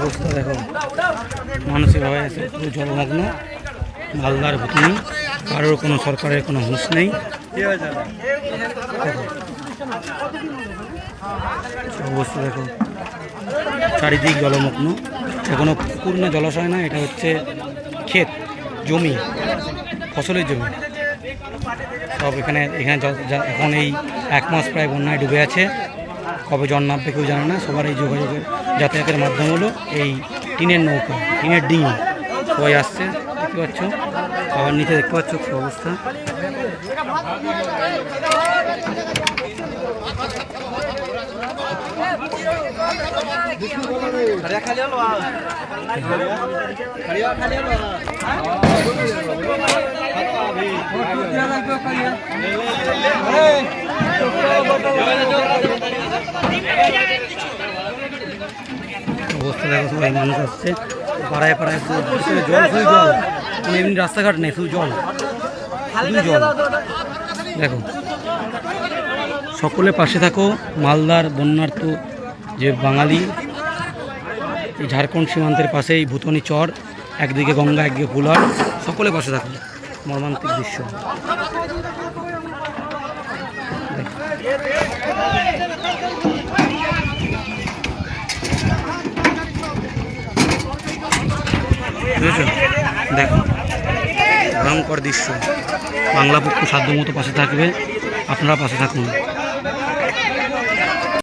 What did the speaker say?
অবস্থা দেখো, মানসিক হয়ে আছে পুরো জলমগ্ন মালদার ভুতুনি, কারোর কোনো সরকারের কোনো হুঁশ নেই। অবস্থা দেখো, চারিদিক জলমগ্ন, এখনও পুকুর না জলাশয় না, এটা হচ্ছে ক্ষেত, জমি, ফসলের জমি। সব এখানে এখানে এখন এই এক মাস প্রায় বন্যায় ডুবে আছে। কবে জল নামবে কেউ জানে না, সবার এই যোগাযোগের যাতায়াতের মাধ্যম হলো এই টিনের নৌকা, টিনের ডিঙি। সবাই আসছে, দেখতে পাচ্ছ আবার নিচে দেখতে পাচ্ছ কি অবস্থা। অবস্থা দেখো সবাই মানুষ আসছে। পাড়ায় পাড়ায় জল শুধু জল মানে এমনি রাস্তাঘাট নেই, শুধু জল। শুধু জল। দেখো, সকলে পাশে থাকো, মালদার বন্যার্থ যে বাঙালি, এই ঝাড়খণ্ড সীমান্তের পাশেই ভূতনি চর, একদিকে গঙ্গা, একদিকে ফুলার সকলে পাশে থাকো। মর্মান্তিক দৃশ্য। বুঝেছ দেখো ভয়ঙ্কর দৃশ্য। বাংলা পক্ষ সাধ্য মতো পাশে থাকবে আপনারা পাশে থাকুন।